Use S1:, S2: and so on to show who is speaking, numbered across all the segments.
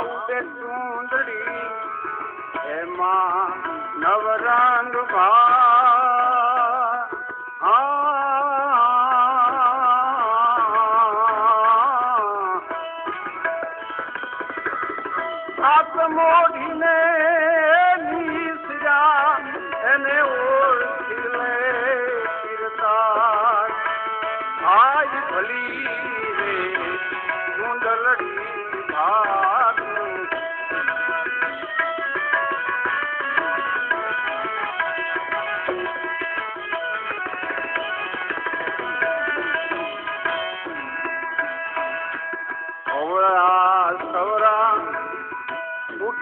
S1: આવતે સુંદરી. એમાં નવરંગ ભાવ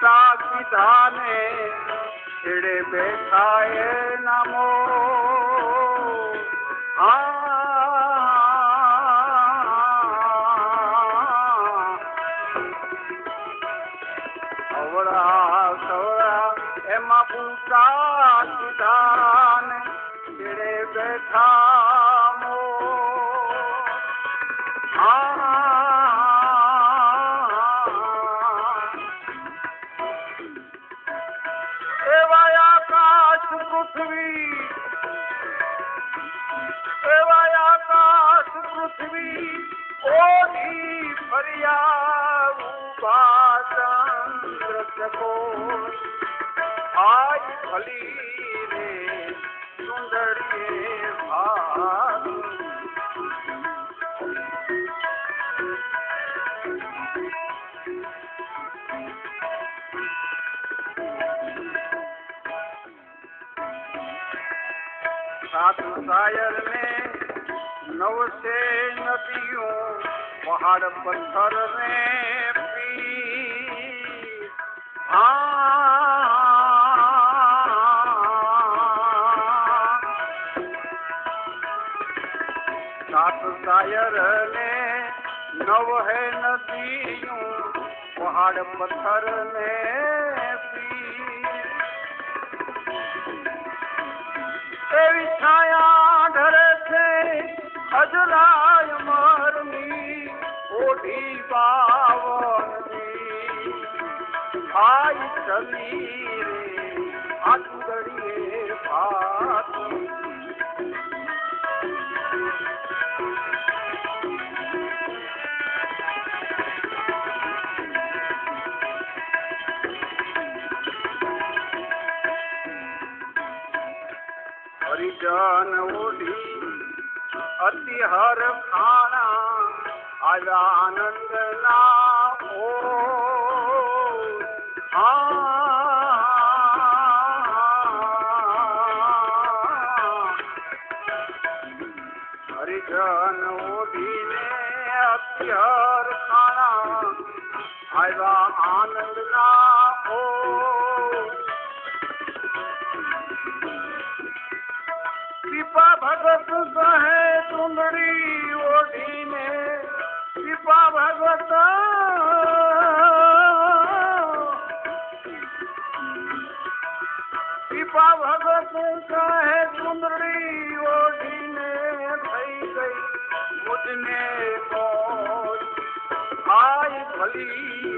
S1: তা বিধানে ছেড়ে বেথায় নাম সবরা সবরা এমা পুতা বিধান ছেড়ে বেথায় सेवायाकाश पृथ्वी ओढ़ी भरिया आज भली सात शायर में नव से नदियों पहाड़ पत्थर में पी हाँ सात शायर में नव है नदियों पहाड़ पत्थर में એવી છાયા ઢરે છે અજરાય મરની ઓઢી બાવનની આઈ ચલી हरिजन ओढी अति हर खाना आनंद हो हरिजन ओभीने अति हर खाना आइदा आनंद हो सुंदरी ओढ़ी में कृपा भगवता। कृपा भगवत का है सुंदरी ओढ़ी में भई गई मुझने तो आई भली।